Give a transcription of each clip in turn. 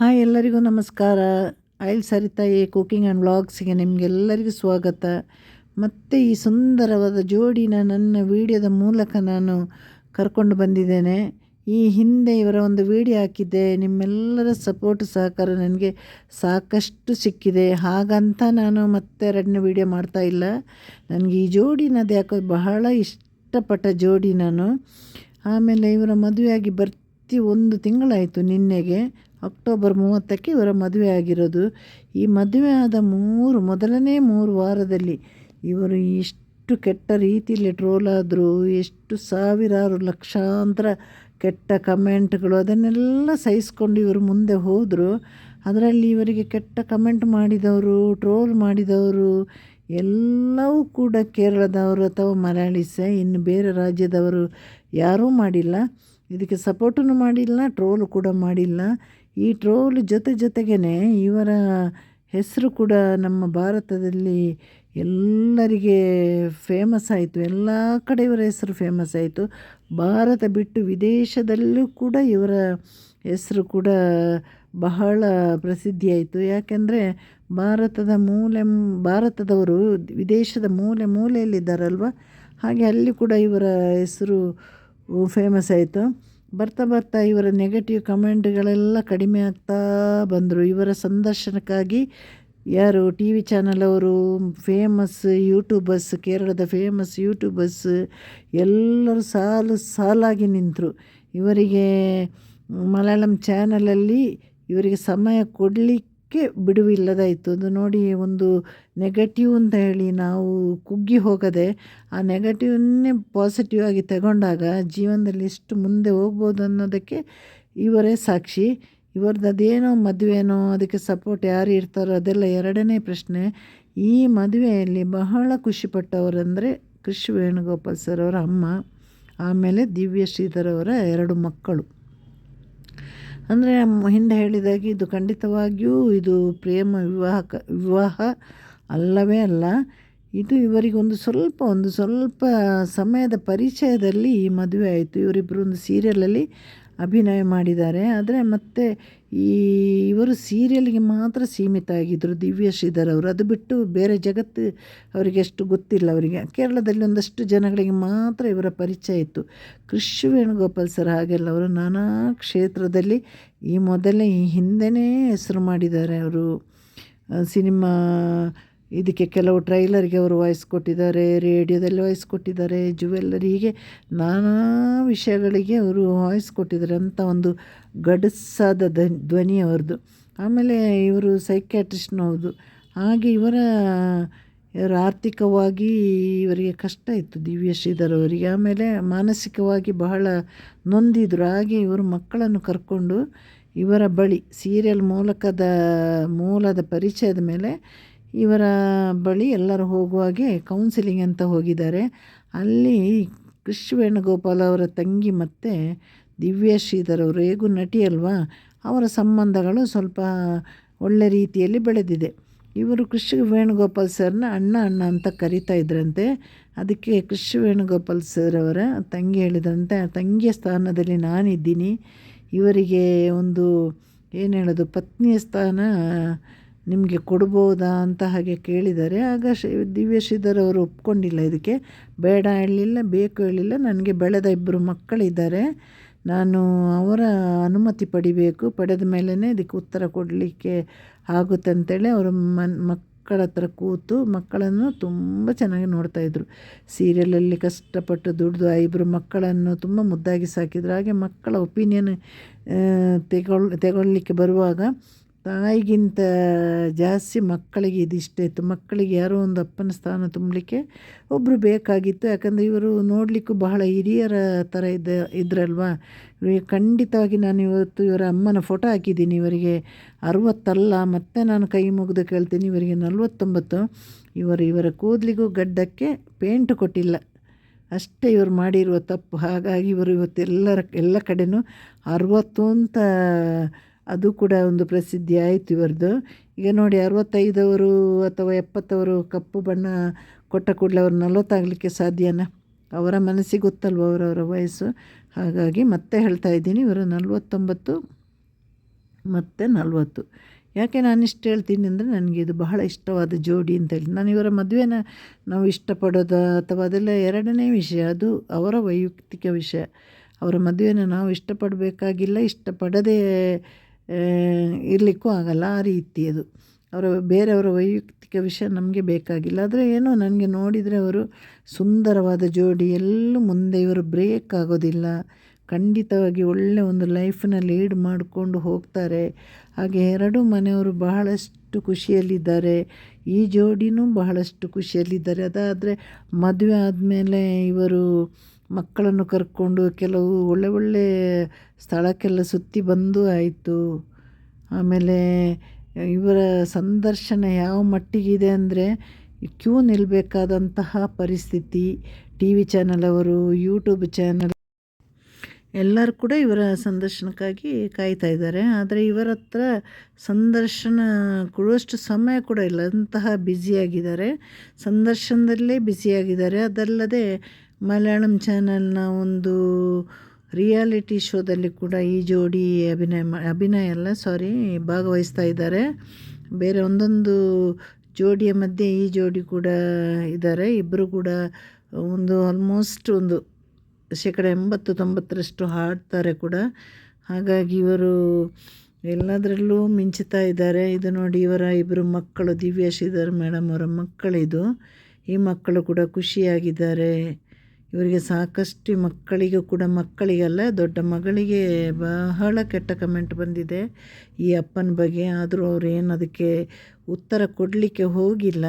Hi ಎಲ್ಲರಿಗೂ ನಮಸ್ಕಾರ. ಆಯಿಲ್ ಸರಿತಾಯಿ ಕುಕಿಂಗ್ ಆ್ಯಂಡ್ ವ್ಲಾಗ್ಸಿಗೆ ನಿಮಗೆಲ್ಲರಿಗೂ ಸ್ವಾಗತ. ಮತ್ತು ಈ ಸುಂದರವಾದ ಜೋಡಿನ ನನ್ನ ವಿಡಿಯೋದ ಮೂಲಕ ನಾನು ಕರ್ಕೊಂಡು ಬಂದಿದ್ದೇನೆ. ಈ ಹಿಂದೆ ಇವರ ಒಂದು ವಿಡಿಯೋ ಹಾಕಿದ್ದೆ. ನಿಮ್ಮೆಲ್ಲರ ಸಪೋರ್ಟ್ ಸಹಕಾರ ನನಗೆ ಸಾಕಷ್ಟು ಸಿಕ್ಕಿದೆ. ಹಾಗಂತ ನಾನು ಮತ್ತೆ ಎರಡನೇ ವಿಡಿಯೋ ಮಾಡ್ತಾ ಇಲ್ಲ. ನನಗೆ ಈ ಜೋಡಿನದು ಯಾಕೋ ಬಹಳ ಇಷ್ಟಪಟ್ಟ ಜೋಡಿ ನಾನು. ಆಮೇಲೆ ಇವರ ಮದುವೆಯಾಗಿ ಬರ್ತಿ ಒಂದು ತಿಂಗಳಾಯಿತು ನಿನ್ನೆಗೆ. ಅಕ್ಟೋಬರ್ ಮೂವತ್ತಕ್ಕೆ ಇವರ ಮದುವೆ ಆಗಿರೋದು. ಈ ಮದುವೆ ಆದ ಮೂರು, ಮೊದಲನೇ ಮೂರು ವಾರದಲ್ಲಿ ಇವರು ಎಷ್ಟು ಕೆಟ್ಟ ರೀತಿಯಲ್ಲಿ ಟ್ರೋಲ್ ಆದರು, ಎಷ್ಟು ಸಾವಿರಾರು ಲಕ್ಷಾಂತರ ಕೆಟ್ಟ ಕಮೆಂಟ್ಗಳು ಅದನ್ನೆಲ್ಲ ಸಹಿಸ್ಕೊಂಡು ಇವರು ಮುಂದೆ ಹೋದರು. ಅದರಲ್ಲಿ ಇವರಿಗೆ ಕೆಟ್ಟ ಕಮೆಂಟ್ ಮಾಡಿದವರು, ಟ್ರೋಲ್ ಮಾಡಿದವರು, ಎಲ್ಲವೂ ಕೂಡ ಕೇರಳದವರು ಅಥವಾ ಮಲಯಾಳಿಸ ಇನ್ನು ಬೇರೆ ರಾಜ್ಯದವರು ಯಾರೂ ಮಾಡಿಲ್ಲ. ಇದಕ್ಕೆ ಸಪೋರ್ಟನ್ನು ಮಾಡಿಲ್ಲ, ಟ್ರೋಲು ಕೂಡ ಮಾಡಿಲ್ಲ. ಈ ಟ್ರೋಲ್ ಜೊತೆ ಜೊತೆಗೇ ಇವರ ಹೆಸರು ಕೂಡ ನಮ್ಮ ಭಾರತದಲ್ಲಿ ಎಲ್ಲರಿಗೆ ಫೇಮಸ್ ಆಯಿತು. ಎಲ್ಲ ಕಡೆ ಇವರ ಹೆಸರು ಫೇಮಸ್ ಆಯಿತು. ಭಾರತ ಬಿಟ್ಟು ವಿದೇಶದಲ್ಲೂ ಕೂಡ ಇವರ ಹೆಸರು ಕೂಡ ಬಹಳ ಪ್ರಸಿದ್ಧಿಯಾಯಿತು ಯಾಕೆಂದರೆ ಭಾರತದ ಮೂಲೆ, ಭಾರತದವರು ವಿದೇಶದ ಮೂಲೆ ಮೂಲೆಯಲ್ಲಿದ್ದಾರಲ್ವ? ಹಾಗೆ ಅಲ್ಲಿ ಕೂಡ ಇವರ ಹೆಸರು ಫೇಮಸ್ ಆಯಿತು. ಬರ್ತಾ ಬರ್ತಾ ಇವರ ನೆಗೆಟಿವ್ ಕಮೆಂಟ್ಗಳೆಲ್ಲ ಕಡಿಮೆ ಆಗ್ತಾ ಬಂದರು. ಇವರ ಸಂದರ್ಶನಕ್ಕಾಗಿ ಯಾರು ಟಿ ವಿ ಚಾನಲ್ ಅವರು ಫೇಮಸ್ ಯೂಟ್ಯೂಬರ್ಸ್ ಕೇರಳದ ಫೇಮಸ್ ಯೂಟ್ಯೂಬರ್ಸ್ ಎಲ್ಲರೂ ಸಾಲು, ಸಾಲಾಗಿ ನಿಂತರು. ಇವರಿಗೆ ಮಲಯಾಳಂ ಚಾನಲಲ್ಲಿ ಇವರಿಗೆ ಸಮಯ ಕೊಡಲಿಕ್ಕೆ ಕ್ಕೆ ಬಿಡುವಿಲ್ಲದಾಯಿತು ಅದು ನೋಡಿ ಒಂದು ನೆಗೆಟಿವ್ ಅಂತ ಹೇಳಿ ನಾವು ಕುಗ್ಗಿ ಹೋಗದೆ ಆ ನೆಗೆಟಿವನ್ನೇ ಪಾಸಿಟಿವ್ ಆಗಿ ತಗೊಂಡಾಗ ಜೀವನದಲ್ಲಿ ಎಷ್ಟು ಮುಂದೆ ಹೋಗ್ಬೋದು ಅನ್ನೋದಕ್ಕೆ ಇವರೇ ಸಾಕ್ಷಿ. ಇವರದ್ದು ಅದೇನೋ ಮದುವೆನೋ, ಅದಕ್ಕೆ ಸಪೋರ್ಟ್ ಯಾರು ಇರ್ತಾರೋ ಅದೆಲ್ಲ ಎರಡನೇ ಪ್ರಶ್ನೆ. ಈ ಮದುವೆಯಲ್ಲಿ ಬಹಳ ಖುಷಿಪಟ್ಟವರಂದರೆ ಕೃಷಿ ವೇಣುಗೋಪಾಲ್ ಸರ್ ಅವರ ಅಮ್ಮ, ಆಮೇಲೆ ದಿವ್ಯ ಶ್ರೀಧರ್ ಅವರ ಎರಡು ಮಕ್ಕಳು. ಅಂದರೆ ಹಿಂದೆ ಹೇಳಿದಾಗ ಇದು ಖಂಡಿತವಾಗಿಯೂ ಇದು ಪ್ರೇಮ ವಿವಾಹಕ, ವಿವಾಹ ಅಲ್ಲವೇ ಅಲ್ಲ, ಇದು ಇವರಿಗೊಂದು ಸ್ವಲ್ಪ, ಒಂದು ಸ್ವಲ್ಪ ಸಮಯದ ಪರಿಚಯದಲ್ಲಿ ಈ ಮದುವೆ ಆಯಿತು. ಇವರಿಬ್ಬರು ಒಂದು ಸೀರಿಯಲಲ್ಲಿ ಅಭಿನಯ ಮಾಡಿದ್ದಾರೆ. ಆದರೆ ಮತ್ತೆ ಈ ಇವರು ಸೀರಿಯಲ್ಗೆ ಮಾತ್ರ ಸೀಮಿತ ಆಗಿದ್ದರು ದಿವ್ಯ ಶ್ರೀಧರ್ ಅವರು. ಅದು ಬಿಟ್ಟು ಬೇರೆ ಜಗತ್ತು ಅವರಿಗೆ ಅಷ್ಟು ಗೊತ್ತಿಲ್ಲ ಅವರಿಗೆ. ಕೇರಳದಲ್ಲಿ ಒಂದಷ್ಟು ಜನಗಳಿಗೆ ಮಾತ್ರ ಇವರ ಪರಿಚಯ ಇತ್ತು. ಕೃಷಿ ವೇಣುಗೋಪಾಲ್ ಸರ್ ಹಾಗೆಲ್ಲ ಅವರು ನಾನಾ ಕ್ಷೇತ್ರದಲ್ಲಿ ಈ ಮೊದಲೇ ಈ ಹಿಂದೆಯೇ ಹೆಸರು ಮಾಡಿದ್ದಾರೆ ಅವರು. ಸಿನಿಮಾ ಇದಕ್ಕೆ ಕೆಲವು ಟ್ರೈಲರ್ಗೆ ಅವರು ವಾಯ್ಸ್ ಕೊಟ್ಟಿದ್ದಾರೆ, ರೇಡಿಯೋದಲ್ಲಿ ವಾಯ್ಸ್ ಕೊಟ್ಟಿದ್ದಾರೆ, ಜುವೆಲ್ಲರಿ ಹೀಗೆ ನಾನಾ ವಿಷಯಗಳಿಗೆ ಅವರು ವಾಯ್ಸ್ ಕೊಟ್ಟಿದ್ದಾರೆ ಅಂತ ಒಂದು ಗಡಸಾದ ಧ್ವನಿ ಅವ್ರದ್ದು. ಆಮೇಲೆ ಇವರು ಸೈಕ್ಯಾಟ್ರಿಸ್ಟ್ನೂ ಹೌದು ಹಾಗೆ ಇವರ, ಇವರು ಆರ್ಥಿಕವಾಗಿ ಇವರಿಗೆ ಕಷ್ಟ ಇತ್ತು ದಿವ್ಯ ಶ್ರೀಧರ್ ಅವರಿಗೆ. ಆಮೇಲೆ ಮಾನಸಿಕವಾಗಿ ಬಹಳ ನೊಂದಿದ್ರು. ಹಾಗೆ ಇವರು ಮಕ್ಕಳನ್ನು ಕರ್ಕೊಂಡು ಇವರ ಬಳಿ ಸೀರಿಯಲ್ ಮೂಲಕದ ಮೂಲದ ಪರಿಚಯದ ಮೇಲೆ ಇವರ ಬಳಿ ಎಲ್ಲರೂ ಹೋಗುವಾಗೆ ಕೌನ್ಸಿಲಿಂಗ್ ಅಂತ ಹೋಗಿದ್ದಾರೆ. ಅಲ್ಲಿ ಕೃಷ್ಣ ವೇಣುಗೋಪಾಲ್ ಅವರ ತಂಗಿ ಮತ್ತು ದಿವ್ಯ ಶ್ರೀಧರ್ ಅವರು, ಹೇಗೂ ನಟಿ ಅಲ್ವಾ ಅವರ ಸಂಬಂಧಗಳು ಸ್ವಲ್ಪ ಒಳ್ಳೆ ರೀತಿಯಲ್ಲಿ ಬೆಳೆದಿದೆ. ಇವರು ಕೃಷಿ ವೇಣುಗೋಪಾಲ್ ಸರ್ನ ಅಣ್ಣ ಅಣ್ಣ ಅಂತ ಕರಿತಾ ಇದ್ರಂತೆ. ಅದಕ್ಕೆ ಕೃಷಿ ವೇಣುಗೋಪಾಲ್ ಸರ್ ಅವರ ತಂಗಿ ಹೇಳಿದಂತೆ ತಂಗಿಯ ಸ್ಥಾನದಲ್ಲಿ ನಾನಿದ್ದೀನಿ. ಇವರಿಗೆ ಒಂದು, ಏನು ಹೇಳೋದು, ಪತ್ನಿಯ ಸ್ಥಾನ ನಿಮಗೆ ಕೊಡ್ಬೋದಾ ಅಂತ ಹಾಗೆ ಕೇಳಿದ್ದಾರೆ ಆಗ ಶ್ರೀ ದಿವ್ಯ ಶ್ರೀಧರ್ ಅವರು ಒಪ್ಕೊಂಡಿಲ್ಲ ಇದಕ್ಕೆ. ಬೇಡ ಹೇಳಲಿಲ್ಲ, ಬೇಕು ಹೇಳಿಲ್ಲ ನನಗೆ ಬೆಳೆದ ಇಬ್ಬರು ಮಕ್ಕಳಿದ್ದಾರೆ. ನಾನು ಅವರ ಅನುಮತಿ ಪಡಿಬೇಕು. ಪಡೆದ ಮೇಲೇ ಇದಕ್ಕೆ ಉತ್ತರ ಕೊಡಲಿಕ್ಕೆ ಆಗುತ್ತೆ ಅಂತೇಳಿ ಅವರು ಮನ್, ಮಕ್ಕಳ ಹತ್ರ ಕೂತು ಮಕ್ಕಳನ್ನು ತುಂಬ ಚೆನ್ನಾಗಿ ನೋಡ್ತಾಯಿದ್ರು ಸೀರಿಯಲಲ್ಲಿ ಕಷ್ಟಪಟ್ಟು ದುಡ್ದು ಇಬ್ಬರು ಮಕ್ಕಳನ್ನು ತುಂಬ ಮುದ್ದಾಗಿ ಸಾಕಿದ್ರು. ಹಾಗೆ ಮಕ್ಕಳ ಒಪಿನಿಯನ್ ತೆಗೊಳ್ ತೆಗೊಳ್ಳಲಿಕ್ಕೆ ಬರುವಾಗ ತಾಯಿಗಿಂತ ಜಾಸ್ತಿ ಮಕ್ಕಳಿಗೆ ಇದಿಷ್ಟ. ಇತ್ತು ಮಕ್ಕಳಿಗೆ ಯಾರೋ ಒಂದು ಅಪ್ಪನ ಸ್ಥಾನ ತುಂಬಲಿಕ್ಕೆ ಒಬ್ಬರು ಬೇಕಾಗಿತ್ತು. ಯಾಕಂದರೆ ಇವರು ನೋಡಲಿಕ್ಕೂ ಬಹಳ ಹಿರಿಯರ ಥರ ಇದ್ದ, ಇದ್ರಲ್ವ? ಖಂಡಿತವಾಗಿ ನಾನು ಇವತ್ತು ಇವರ ಅಮ್ಮನ ಫೋಟೋ ಹಾಕಿದ್ದೀನಿ. ಇವರಿಗೆ ಅರುವತ್ತಲ್ಲ, ಮತ್ತೆ ನಾನು ಕೈ ಮುಗಿದು ಕೇಳ್ತೀನಿ. ಇವರಿಗೆ ನಲ್ವತ್ತೊಂಬತ್ತು. ಇವರು ಇವರ ಕೂದಲಿಗೂ ಗಡ್ಡಕ್ಕೆ ಪೇಂಟ್ ಕೊಟ್ಟಿಲ್ಲ. ಅಷ್ಟೇ ಇವರು ಮಾಡಿರುವ ತಪ್ಪು. ಹಾಗಾಗಿ ಇವರು ಇವತ್ತೆಲ್ಲರ, ಎಲ್ಲ ಕಡೆಯೂ ಅರುವತ್ತು ಅಂತ ಅದು ಕೂಡ ಒಂದು ಪ್ರಸಿದ್ಧಿ ಆಯಿತು ಇವರದು. ಈಗ ನೋಡಿ ಅರವತ್ತೈದವರು ಅಥವಾ ಎಪ್ಪತ್ತವರು ಕಪ್ಪು ಬಣ್ಣ ಕೊಟ್ಟ ಕೂಡಲೇ ಅವರು ನಲವತ್ತಾಗಲಿಕ್ಕೆ ಸಾಧ್ಯನ? ಅವರ ಮನಸ್ಸಿಗೆ ಗೊತ್ತಲ್ವ ಅವರವರ ವಯಸ್ಸು? ಹಾಗಾಗಿ ಮತ್ತೆ ಹೇಳ್ತಾ ಇದ್ದೀನಿ, ಇವರು ನಲವತ್ತೊಂಬತ್ತು ಮತ್ತು ನಲವತ್ತು. ಯಾಕೆ ನಾನು ಇಷ್ಟು ಹೇಳ್ತೀನಿ ಅಂದರೆ ನನಗೆ ಇದು ಬಹಳ ಇಷ್ಟವಾದ ಜೋಡಿ ಅಂತ ಹೇಳಿ. ನಾನು ಇವರ ಮದುವೆನ ನಾವು ಇಷ್ಟಪಡೋದು ಅಥವಾ ಅದೆಲ್ಲ ಎರಡನೇ ವಿಷಯ? ಅದು ಅವರ ವೈಯಕ್ತಿಕ ವಿಷಯ. ಅವರ ಮದುವೆನ ನಾವು ಇಷ್ಟಪಡಬೇಕಾಗಿಲ್ಲ, ಇಷ್ಟಪಡದೇ ಇರಲಿಕ್ಕೂ ಆಗಲ್ಲ ಆ ರೀತಿ ಅದು. ಅವರ, ಬೇರೆಯವರ ವೈಯಕ್ತಿಕ ವಿಷಯ ನಮಗೆ ಬೇಕಾಗಿಲ್ಲ. ಆದರೆ ಏನೋ ನನಗೆ ನೋಡಿದರೆ ಅವರು ಸುಂದರವಾದ ಜೋಡಿ, ಎಲ್ಲೂ ಮುಂದೆ ಇವರು ಬ್ರೇಕ್ ಆಗೋದಿಲ್ಲ. ಖಂಡಿತವಾಗಿ ಒಳ್ಳೆಯ ಒಂದು ಲೈಫನ್ನ ಲೀಡ್ ಮಾಡಿಕೊಂಡು ಹೋಗ್ತಾರೆ. ಹಾಗೆ ಎರಡು ಮನೆಯವರು ಬಹಳಷ್ಟು ಖುಷಿಯಲ್ಲಿದ್ದಾರೆ. ಈ ಜೋಡಿನೂ ಬಹಳಷ್ಟು ಖುಷಿಯಲ್ಲಿದ್ದಾರೆ. ಅದಾದರೆ ಮದುವೆ ಆದಮೇಲೆ ಇವರು ಮಕ್ಕಳನ್ನು ಕರ್ಕೊಂಡು ಕೆಲವು ಒಳ್ಳೆ ಒಳ್ಳೆ ಸ್ಥಳಕ್ಕೆಲ್ಲ ಸುತ್ತಿ ಬಂದು ಆಯಿತು. ಆಮೇಲೆ ಇವರ ಸಂದರ್ಶನ ಯಾವ ಮಟ್ಟಿಗಿದೆ ಅಂದರೆ ಕ್ಯೂ ನಿಲ್ಲಬೇಕಾದಂತಹ ಪರಿಸ್ಥಿತಿ ಟಿ ವಿ ಚಾನಲ್ ಅವರು, ಯೂಟ್ಯೂಬ್ ಚಾನಲ್ ಎಲ್ಲರೂ ಕೂಡ ಇವರ ಸಂದರ್ಶನಕ್ಕಾಗಿ ಕಾಯ್ತಾ ಇದ್ದಾರೆ. ಆದರೆ ಇವರ ಹತ್ರ ಸಂದರ್ಶನ ಕೊಡುವಷ್ಟು ಸಮಯ ಕೂಡ ಇಲ್ಲ. ಅಂತಹ ಬ್ಯುಸಿಯಾಗಿದ್ದಾರೆ ಸಂದರ್ಶನದಲ್ಲೇ ಬ್ಯುಸಿಯಾಗಿದ್ದಾರೆ ಅದಲ್ಲದೆ ಮಲಯಾಳಂ ಚಾನಲ್ನ ಒಂದು ರಿಯಾಲಿಟಿ ಶೋದಲ್ಲಿ ಕೂಡ ಈ ಜೋಡಿ ಅಭಿನಯ ಅಭಿನಯ ಅಲ್ಲ ಸಾರಿ ಭಾಗವಹಿಸ್ತಾ ಇದ್ದಾರೆ. ಬೇರೆ ಒಂದೊಂದು ಜೋಡಿಯ ಮಧ್ಯೆ ಈ ಜೋಡಿ ಕೂಡ ಇದ್ದಾರೆ. ಇಬ್ಬರು ಕೂಡ ಒಂದು ಆಲ್ಮೋಸ್ಟ್ ಒಂದು ಶೇಕಡ ಎಂಬತ್ತು, ತೊಂಬತ್ತರಷ್ಟು ಹಾಡ್ತಾರೆ ಕೂಡ. ಹಾಗಾಗಿ ಇವರು ಎಲ್ಲದರಲ್ಲೂ ಮಿಂಚುತ್ತಾ ಇದ್ದಾರೆ. ಇದು ನೋಡಿ ಇವರ ಇಬ್ಬರು ಮಕ್ಕಳು, ದಿವ್ಯ ಶ್ರೀಧರ್ ಮೇಡಮ್ ಅವರ ಮಕ್ಕಳಿದು. ಈ ಮಕ್ಕಳು ಕೂಡ ಖುಷಿಯಾಗಿದ್ದಾರೆ. ಇವರಿಗೆ ಸಾಕಷ್ಟು ಮಕ್ಕಳಿಗೂ ಕೂಡ ಮಕ್ಕಳಿಗಲ್ಲ, ದೊಡ್ಡ ಮಗಳಿಗೆ ಬಹಳ ಕೆಟ್ಟ ಕಮೆಂಟ್ ಬಂದಿದೆ. ಈ ಅಪ್ಪನ ಬಗ್ಗೆ ಆದರೂ ಅವರು ಏನು ಅದಕ್ಕೆ ಉತ್ತರ ಕೊಡಲಿಕ್ಕೆ ಹೋಗಿಲ್ಲ.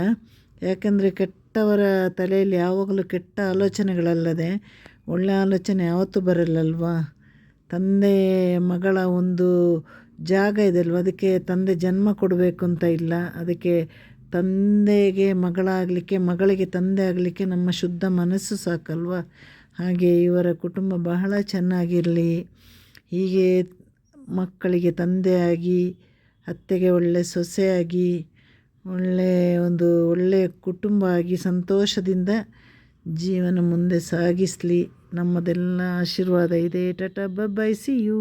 ಯಾಕಂದರೆ ಕೆಟ್ಟವರ ತಲೆಯಲ್ಲಿ ಯಾವಾಗಲೂ ಕೆಟ್ಟ ಆಲೋಚನೆಗಳಲ್ಲದೆ ಒಳ್ಳೆಯ ಆಲೋಚನೆ ಯಾವತ್ತೂ ಬರಲ್ಲಲ್ವಾ? ತಂದೆ ಮಗಳ ಒಂದು ಜಾಗ ಇದೆ ಅಲ್ವ ಅದಕ್ಕೆ ತಂದೆ ಜನ್ಮ ಕೊಡಬೇಕು ಅಂತ ಇಲ್ಲ. ಅದಕ್ಕೆ ತಂದೆಗೆ ಮಗಳಾಗಲಿಕ್ಕೆ, ಮಗಳಿಗೆ ತಂದೆ ಆಗಲಿಕ್ಕೆ ನಮ್ಮ ಶುದ್ಧ ಮನಸ್ಸು ಸಾಕಲ್ವ? ಹಾಗೆ ಇವರ ಕುಟುಂಬ ಬಹಳ ಚೆನ್ನಾಗಿರಲಿ. ಹೀಗೆ ಮಕ್ಕಳಿಗೆ ತಂದೆಯಾಗಿ ಅತ್ತೆಗೆ ಒಳ್ಳೆ ಸೊಸೆಯಾಗಿ ಒಳ್ಳೆಯ ಒಂದು ಒಳ್ಳೆಯ ಕುಟುಂಬ ಆಗಿ ಸಂತೋಷದಿಂದ ಜೀವನ ಮುಂದೆ ಸಾಗಿಸಲಿ. ನಮ್ಮದೆಲ್ಲ ಆಶೀರ್ವಾದ ಇದೆ. ಟಟ ಬೈ ಸಿ ಯೂ